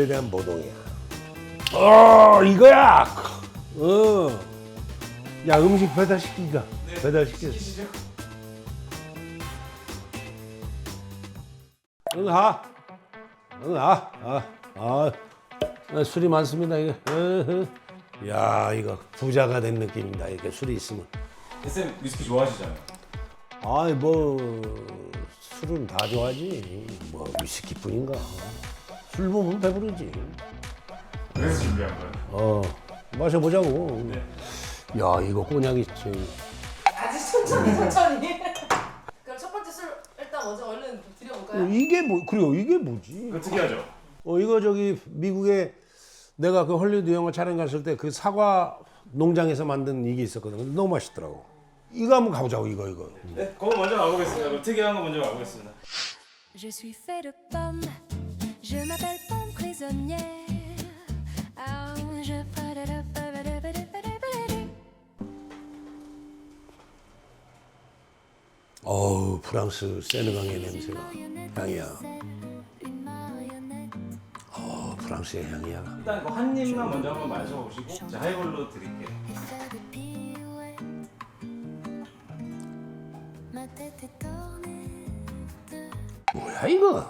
에 대한 모동이야. 어 이거야. 어. 야 음식 배달 시키자. 배달 시키자. 응 하. 응 하. 아. 아. 아, 술이 많습니다 이거. 어허. 야 이거 부자가 된 느낌이다 이렇게 술이 있으면. 쌤 위스키 좋아하시잖아요. 아이 뭐 술은 다 좋아하지. 뭐 위스키뿐인가. 술 보면 배부르지. 그래서 준비한 거예요. 어 마셔보자고. 네. 야 이거 꼬냑이 좀 아직 천천히 천천히. 그럼 첫 번째 술 일단 먼저 얼른 드려볼까요? 이게 뭐 그리고 이게 뭐지? 그거 특이하죠. 어 이거 저기 미국에 내가 그 헐리우드 영화 촬영 갔을 때 그 사과 농장에서 만든 이게 있었거든. 근데 너무 맛있더라고. 이거 한번 가보자고 이거 이거. 네, 그거 먼저 가보겠습니다. 그럼 특이한 거 먼저 가보겠습니다. Je suis fait de pommes, je m'appelle pomme prisonnière. Ah, je 어우 프랑스 세느강의 냄새가 향이야. 어 프랑스의 향이야. 일단 그한 입만 먼저 한번 마셔보시고 자 하이볼로 드릴게요. 뭐야 이거?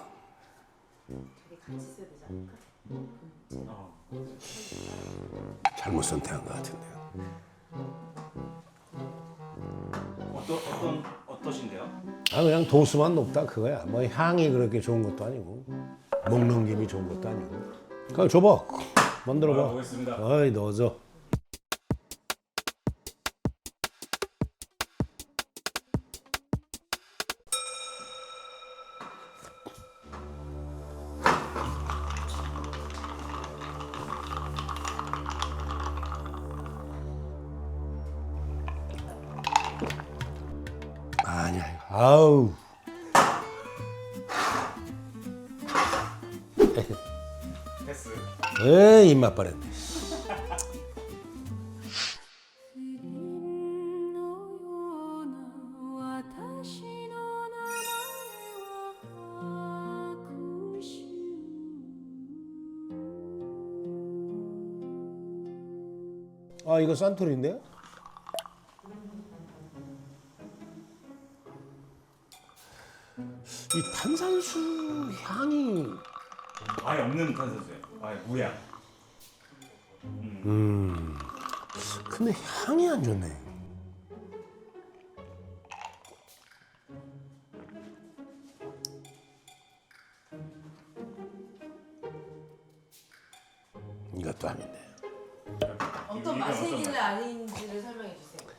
도수만 높다 그거야. 뭐 향이 그렇게 좋은 것도 아니고 먹는 김이 좋은 것도 아니고. 그냥 줘봐. 만들어봐. 보겠습니다. 어이 넣어줘. 입맛 버렸네. 아 이거 산토리인데? 이 탄산수 향이 아예 없는 탄산수예요. 아예 무향. 근데 향이 안 좋네. 이것도 아닌데. 어떤 맛이길래 아닌지를 설명해 주세요.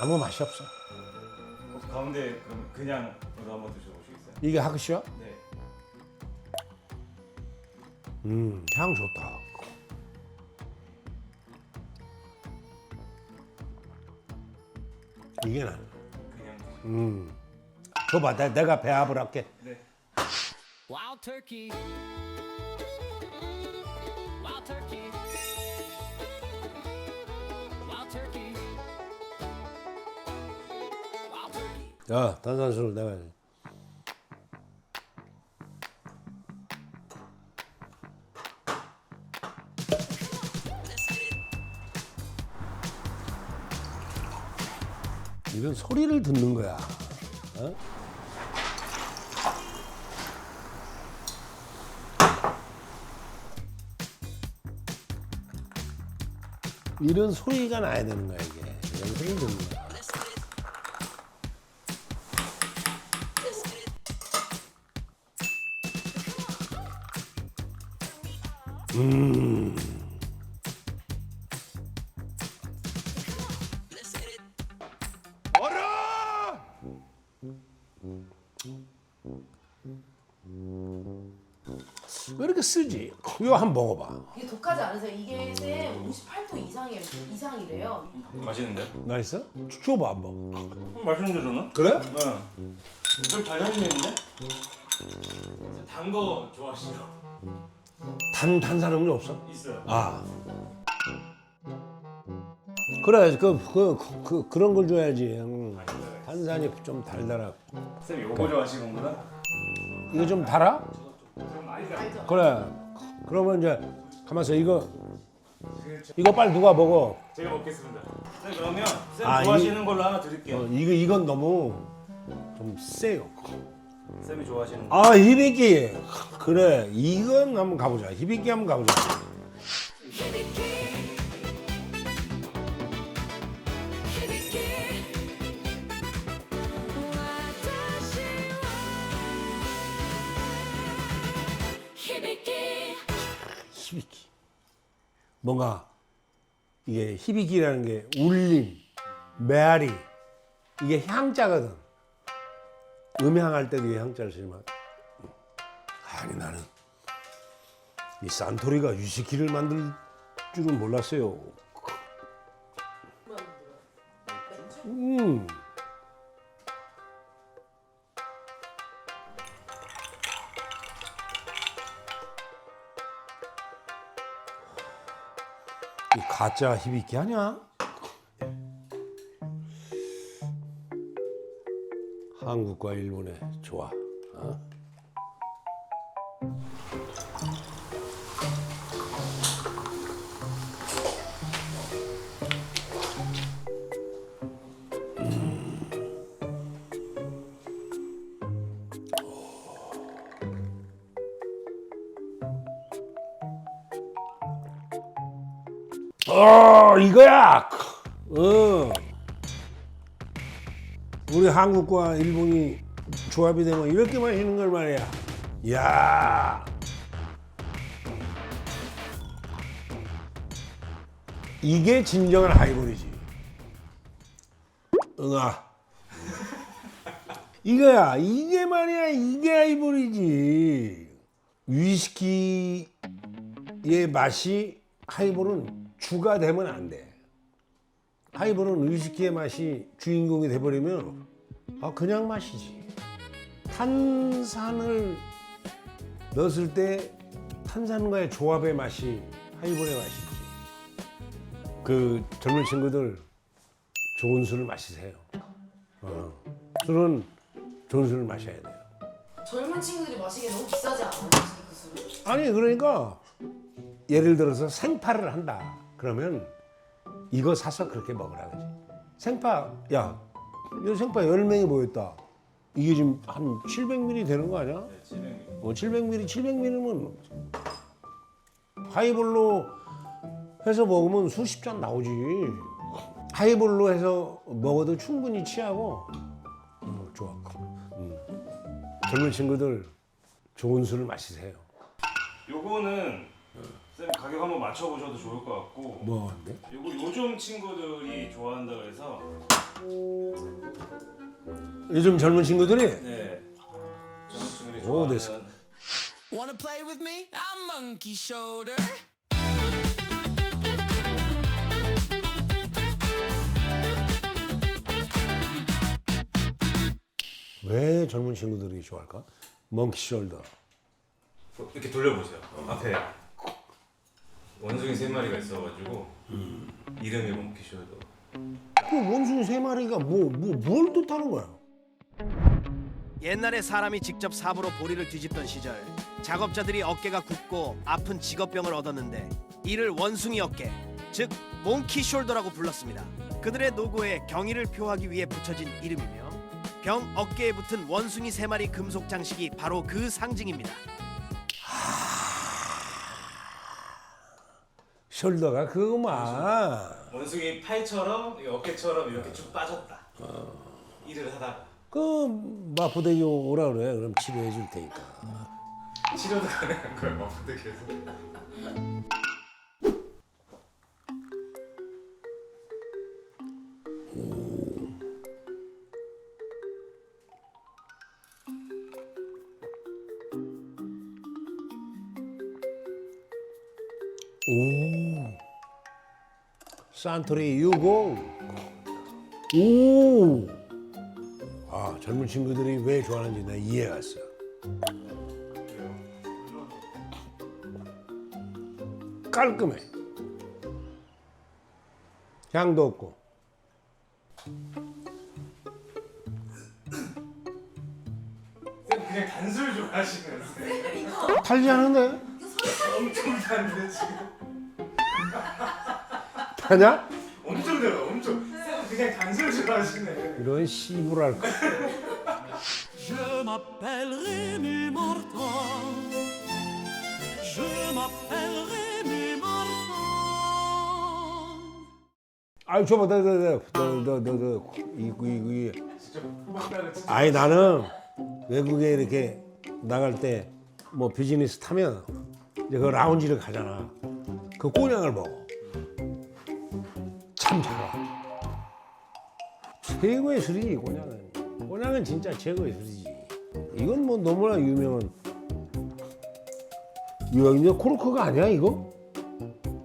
아무 맛이 없어. 어, 가운데 그럼 그냥 이거 한번 드셔보시겠어요? 이게 하크시야? 네. 음, 향 좋다. 이게 나. 그냥 음. 줘봐, 내, 내가 배합을 할게. 네. Wild turkey. Wild turkey. Wild turkey. Wild turkey. 자, 탄산수를 내가 이런 소리를 듣는 거야. 어? 이런 소리가 나야 되는 거야 이게. 이런 소리를 듣는 거야. 왜 이렇게 쓰지? 이거 한번 먹어봐. 이게 독하지 않으세요? 이게 쌤 58도 이상이 이상이래요. 맛있는데요? 맛있어? 줘봐 한번. 음, 맛있는데 저는? 그래? 네. 좀잘 살리는데? 단 거 좋아하시죠? 단 단산 음료 없어? 있어요. 아. 그래 그그 그, 그, 런걸 줘야지. 음. 탄산이 좀 달달하고. 쌤 요거 좋아하시는 건가? 이거 좀 달아? 그래. 그러면 이제 가만 있어 이거 이거 빨리 누가 먹어 제가 먹겠습니다. 쌤 그러면 쌤 아, 좋아하시는 걸로 하나 드릴게요. 어, 이거 이건 너무 좀 세요 쌤이 좋아하시는 거. 아 히비키 그래 이건 한번 가보자 히비키 한번 가보자 뭔가 이게 히비키라는 게 울림 메아리 이게 향자거든. 음향할 때도 이 향자를 쓰지만. 아니 나는 이 산토리가 위스키를 만들 줄은 몰랐어요? 음. 가짜 히비키 아니야? 한국과 일본의 조화. 어? 어 이거야. 어. 우리 한국과 일본이 조합이 되면 이렇게 맛있는 걸 말이야. 야. 이게 진정한 하이볼이지. 응아. 이거야. 이게 말이야. 이게 하이볼이지. 위스키의 맛이 하이볼은 주가 되면 안 돼. 하이볼은 위스키의 맛이 주인공이 돼버리면 아 그냥 마시지. 탄산을 넣었을 때 탄산과의 조합의 맛이 하이볼의 맛이지. 그 젊은 친구들 좋은 술을 마시세요. 어. 술은 좋은 술을 마셔야 돼요. 젊은 친구들이 마시기에 너무 비싸지 않아요? 그 술을? 아니 그러니까 예를 들어서 생파를 한다. 그러면 이거 사서 그렇게 먹으라 그지. 생파 야, 이 생파 10명이 모였다. 이게 지금 한 700ml 되는 거 아니야? 네, 진행이. 어, 700ml, 700ml면 하이볼로 해서 먹으면 수십 잔 나오지. 하이볼로 해서 먹어도 충분히 취하고 어, 좋아. 음. 젊은 친구들 좋은 술을 마시세요. 요거는 쌤 가격 한번 맞춰보셔도 좋을 것 같고. 뭐 한데? 요거 요즘 친구들이 좋아한다 그래서 요즘 젊은 친구들이 네. 젊은 친구들이 오, 됐어. 좋아하는 Wanna play with me? I'm Monkey Shoulder. 왜 젊은 친구들이 좋아할까? 멍키 숄더. 이렇게 돌려보세요. 앞에 원숭이 세 마리가 있어가지고 이름이 몽키쇼도. 그 원숭이 세 마리가 뭐 뭐 뭘 뜻하는 거야? 옛날에 사람이 직접 삽으로 보리를 뒤집던 시절 작업자들이 어깨가 굽고 아픈 직업병을 얻었는데 이를 원숭이 어깨 즉 몽키 숄더라고 불렀습니다. 그들의 노고에 경의를 표하기 위해 붙여진 이름이며 병 어깨에 붙은 원숭이 세 마리 금속 장식이 바로 그 상징입니다. 숄더가 그거만. 원숭이 팔처럼 이 어깨처럼 이렇게 쭉 빠졌다. 일을 하다가 그 마포대교 오라 그래. 그럼 치료해 줄 테니까. 치료도 가능한 거예요. 마포대교에 산토리 유고. 오. 아 젊은 친구들이 왜 좋아하는지 내가 이해가 갔어. 깔끔해. 향도 없고. 쌤 그냥 단술 좋아하시는 쌤. 달지 않은데? 엄청 단데 지금. 타냐? 엄청 달아 엄청. 쌤 그냥 단술 좋아하시네. 이런 씨부랄 거. Je m'appelle Rémi Martin. Je m'appelle Rémi Martin. 아유 줘봐 너너너너너너 이거 이거 이거 진짜 막 따라 진짜. 아니 나는 외국에 이렇게 나갈 때 뭐 비즈니스 타면 이제 그 라운지를 가잖아. 그 꼬냑을 먹어. 참 좋아. 최고의 술이지 꼬냑은. 꼬냑은 진짜 최고의 술이지. 이건 뭐 너무나 유명한. 이거 이제 코르크가 아니야 이거?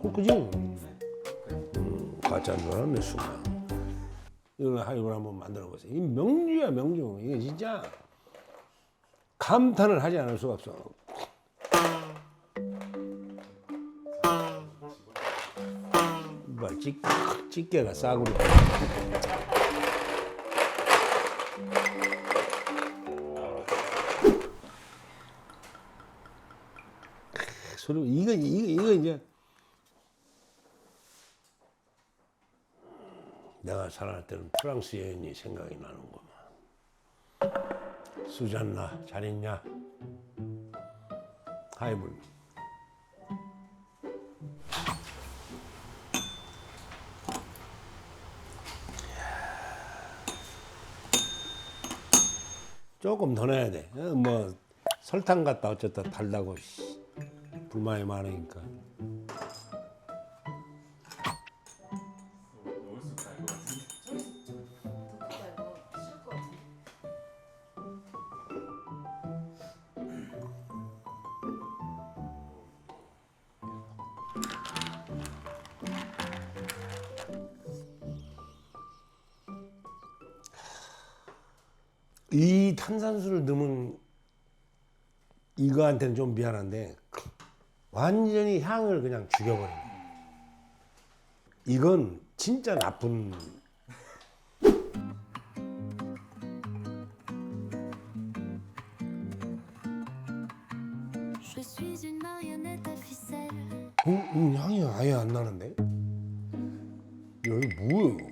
코르크지? 음, 가짜인 줄 알았네 순간. 이걸 하이볼 한번 만들어 보세요. 이 명주야 명주. 이게 진짜 감탄을 하지 않을 수가 없어. 뭐 찌, 찌개가 싸구려. 소리 이거 이거 이거 이제 내가 살아날 때는 프랑스 여인이 생각이 나는구만. 수잔나 잘 있냐? 하이볼. 조금 더 넣어야 돼. 어, 뭐 설탕 같다 어쨌다 달다고 씨. 불만이 많으니까. 탄산수를 넣으면 이거한테는 좀 미안한데 완전히 향을 그냥 죽여버려. 이건 진짜 나쁜. 음, 음, 향이 아예 안 나는데? 여기 뭐예요?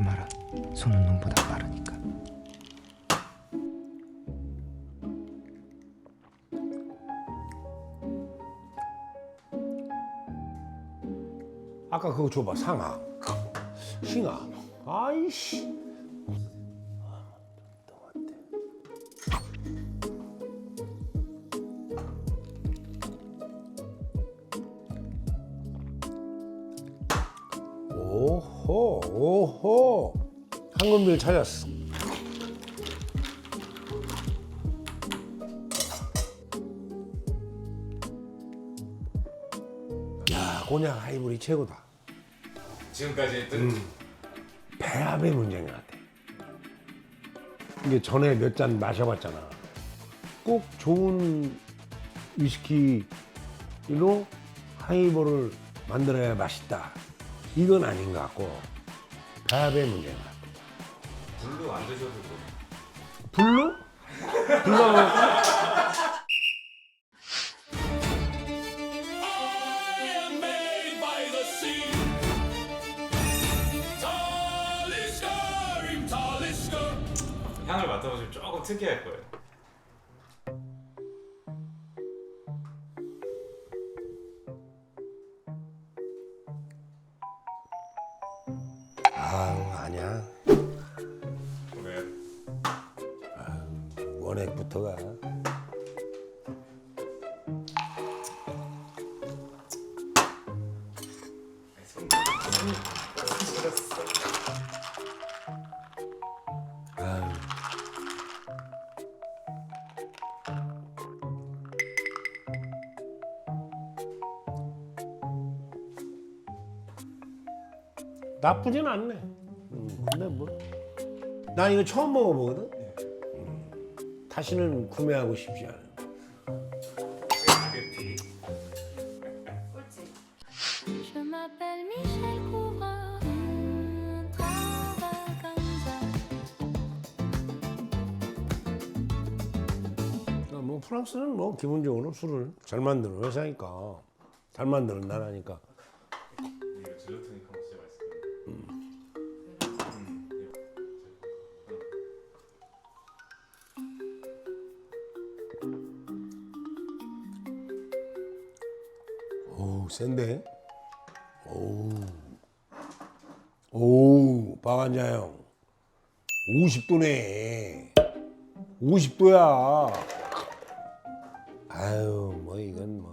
걱정하지 마라. 손은 눈보다 빠르니까. 아까 그거 줘봐 상아 싱아 아이씨 황금비를 찾았어 야 곤약 하이볼이 최고다 지금까지 했던 배합의 문제인 것 같아. 이게 전에 몇 잔 마셔봤잖아. 꼭 좋은 위스키로 하이볼을 만들어야 맛있다. 이건 아닌 것 같고 배합의 문제인 것 같아. 불로 안 드셔도 돼. 블루? 블루. 향을 맡아보시면 조금 특이할 거예요. 아니야. 아유. 나쁘진 않네. 음, 근데 뭐. 난 이거 처음 먹어보거든. 다시는 구매하고 싶지 않아요. 뭐 프랑스는 뭐 기본적으로 술을 잘 만드는 회사니까 잘 만드는 나라니까 센데. 오 오 박한자 형. 50도네. 50도야. 아유 뭐 이건 뭐.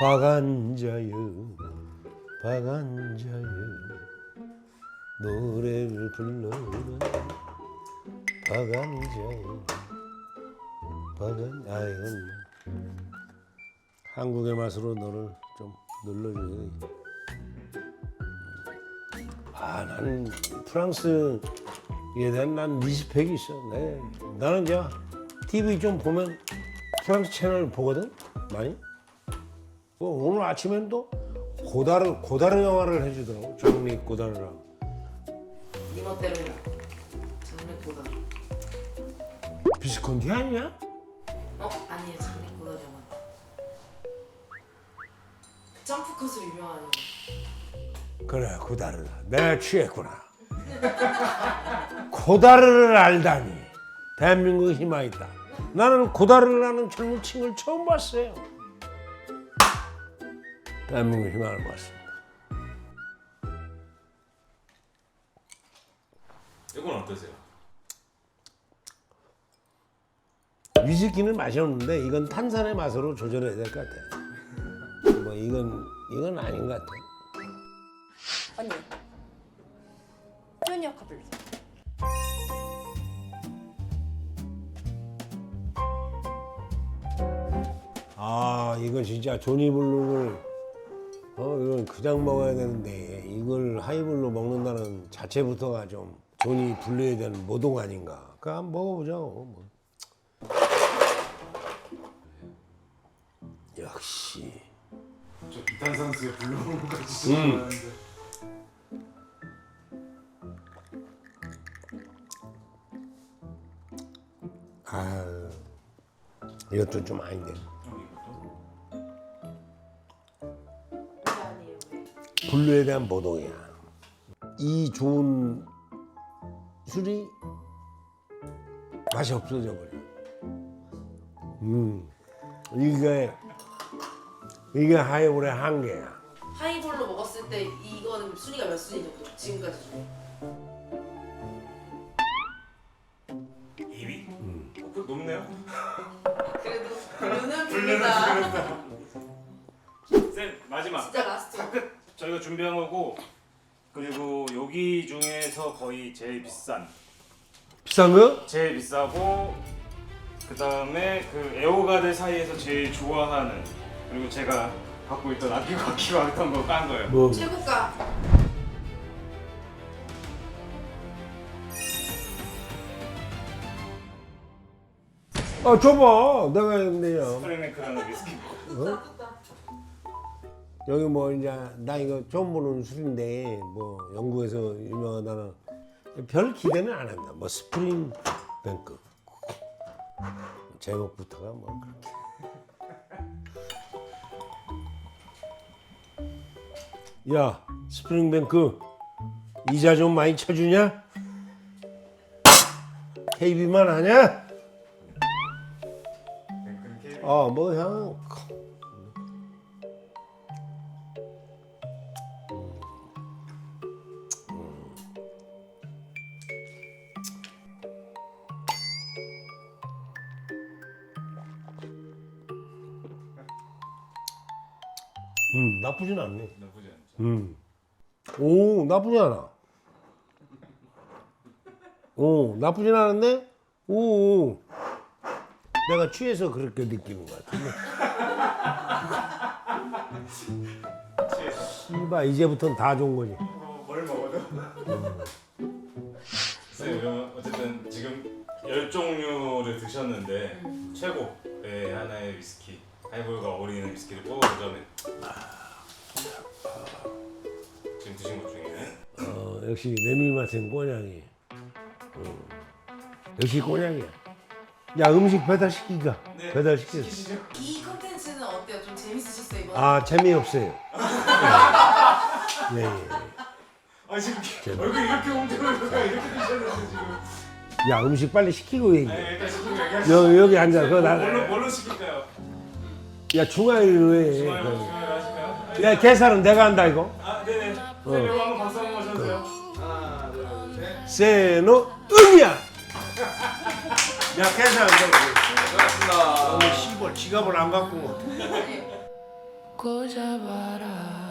박한자여 박한자여 노래를 불러라 박한자여 박한 아 이건 뭐 한국의 맛으로 너를 좀 눌러줘야 아 나는 프랑스에 대한 난 리스펙이 있어. 네. 나는 저 TV 좀 보면 프랑스 채널 보거든 많이. 어, 오늘 아침엔 또 고다르 고다르 영화를 해주더라고. 장리 고다르라고 니멋대로 비스콘티 아니야? 어 아니에요 장르보다 영화. 점프 컷으로 영화. 그래 고다르다 내가 취했구나 고다르를 알다니 대한민국에 희망이 있다 나는 고다르라는 젊은 친구를 처음 봤어요 대한민국 희망을 봤습니다 이건 어떠세요? 위스키는 맛이 없는데 이건 탄산의 맛으로 조절해야 될 것 같아. 뭐 이건 이건 아닌 것 같아. 언니. 쭈니어 커플 아 이거 진짜 조니블루를 어 이건 그냥 먹어야 되는데 이걸 하이볼로 먹는다는 자체부터가 좀 조니 블루에 대한 모독 아닌가. 그 한번 먹어보자고 불러온 거지 좋아하는데. 아 이것도 좀 아닌데. 아니에요? 블루에 대한 모독이야. 이 좋은 술이 맛이 없어져 버려. 음. 이게 이게 하이볼의 한계야 하이볼로 먹었을 때 이거는 순위가 몇 순위 정도? 지금까지 중에. 2위? 어, 그 높네요. 그래도 블루는 블루다. 쌤 마지막. 진짜 라스트. 끝. 저희가 준비한 거고 그리고 여기 중에서 거의 제일 비싼, 비싼 거? 제일 비싸고 그 다음에 그 애호가들 사이에서 제일 좋아하는 그리고 제가 갖고 있던 아끼고 아끼고 했던 거 깐 거예요. 뭐 최고가 아, 줘봐. 내가 내냐. 스프링메크라는 위스키. 여기 뭐 이제 나 이거 처음 보는 술인데 뭐 영국에서 유명하다는 별 기대는 안 한다. 뭐 스프링 뱅크 제목부터가 뭐 그렇게. 야 스프링 뱅크 이자 좀 많이 쳐주냐? KB만 하냐? 아뭐 형. 음 나쁘진 않네. 나쁘지 않죠. 음. 오 나쁘지 않아. 오 나쁘진 않은데 오, 오. 내가 취해서 그렇게 느끼는 것 같은데. 씨발 이제부터는 다 좋은 거지. 뭐, 뭘 먹어도. 쌤 그러면 어쨌든 지금 열 종류를 드셨는데 최고의 하나의 위스키 하이볼과 어울리는 위스키를 뽑아보자면 지금 드신 것 중에 어, 역시 내미 맛은 꼬냑이. 어. 역시 꼬냑이야. 야 음식 배달 시키자. 배달 시키자. 이 컨텐츠는 어때요? 좀 재밌으셨어요 이번? 아 재미없어요. 네. 네. 아 지금 얼굴 이렇게 옮겨놓으니까 이렇게 되셨는데 지금. 야 음식 빨리 시키고 얘기해. 네, 일단 지금 얘기하시죠. 여, 여기 앉아. 그거 나. 뭘로 뭘로 시킬까요? 야? 아, 야 계산은 내가 한다 이거. 아 네네. 어. 네, 한번 박수 한번 쳐주세요. 하나, 둘, 셋. 세노 응이야. 야 계산. 고맙습니다. 오늘 시골 지갑을 안 갖고. 꽂아봐라